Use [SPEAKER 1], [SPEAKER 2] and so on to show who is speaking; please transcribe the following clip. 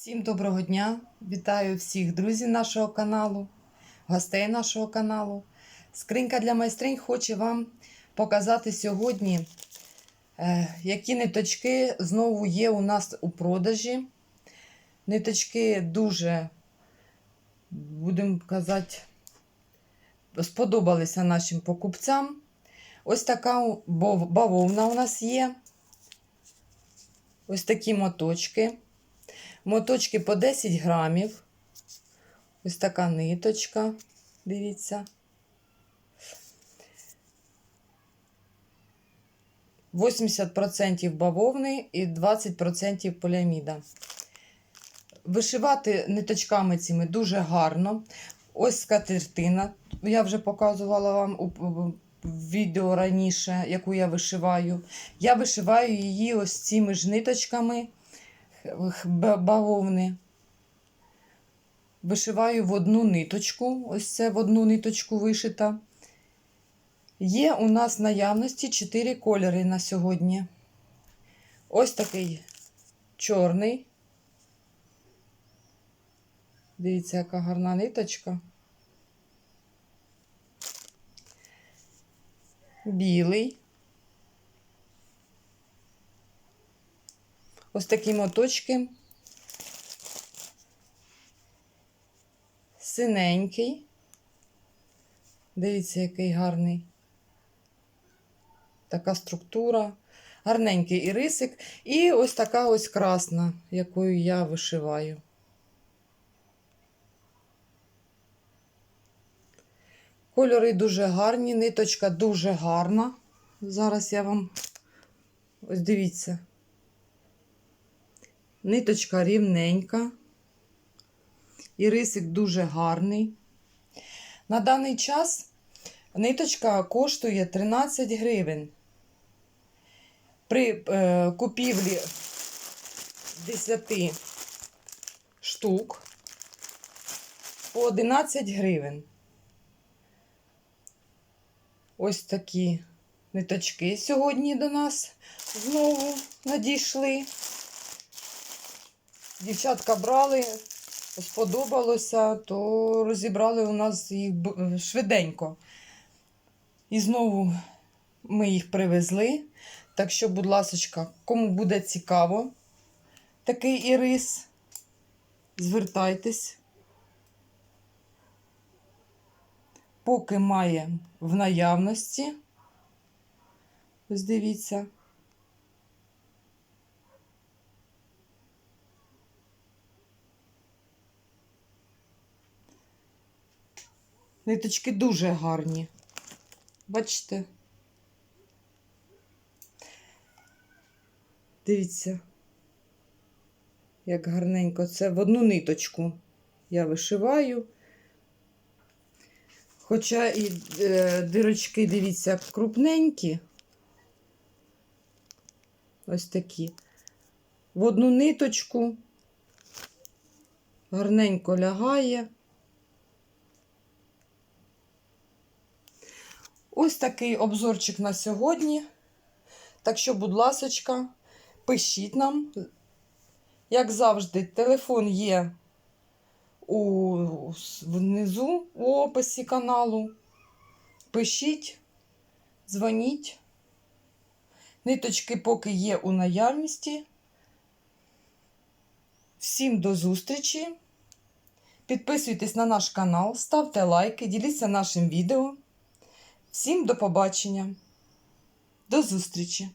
[SPEAKER 1] Всім доброго дня! Вітаю всіх друзів нашого каналу, гостей нашого каналу. Скринька для майстринь хоче вам показати сьогодні, е, які ниточки знову є у нас у продажі. Ниточки дуже, будемо казати, сподобалися нашим покупцям. Ось така бавовна у нас є. Ось такі моточки. Моточки по 10 грамів. Ось така ниточка. Дивіться. 80% бавовни і 20% поліаміда. Вишивати ниточками цими дуже гарно. Ось скатертина. Я вже показувала вам у відео раніше, яку я вишиваю. Я вишиваю її ось цими ж ниточками бавовни. Вишиваю в одну ниточку. Ось це в одну ниточку вишита. Є у нас в наявності 4 кольори на сьогодні. Ось такий чорний. Дивіться, яка гарна ниточка. Білий. Ось такі моточки. Синенький. Дивіться, який гарний. Така структура. Гарненький ірисик. І ось така ось красна, якою я вишиваю. Кольори дуже гарні, ниточка дуже гарна. Зараз я вам ось дивіться. Ниточка рівненька. Ірисик дуже гарний. На даний час ниточка коштує 13 гривень. При е, купівлі 10 штук по 11 гривень. Ось такі ниточки сьогодні до нас знову надійшли. Дівчатка брали, сподобалося, то розібрали у нас їх швиденько. І знову ми їх привезли. Так що, будь ласка, кому буде цікаво такий ірис, звертайтесь. Поки має в наявності. Ось дивіться. Ниточки дуже гарні. Бачите? Дивіться, як гарненько. Це в одну ниточку я вишиваю. Хоча і е, дирочки, дивіться, крупненькі. Ось такі. В одну ниточку гарненько лягає. Ось такий обзорчик на сьогодні. Так що, будь ласочка, пишіть нам. Як завжди, телефон є у, внизу у описі каналу. Пишіть, дзвоніть. Ниточки поки є у наявності. Всім до зустрічі. Підписуйтесь на наш канал, ставте лайки, діліться нашим відео. Всім до побачення. До зустрічі!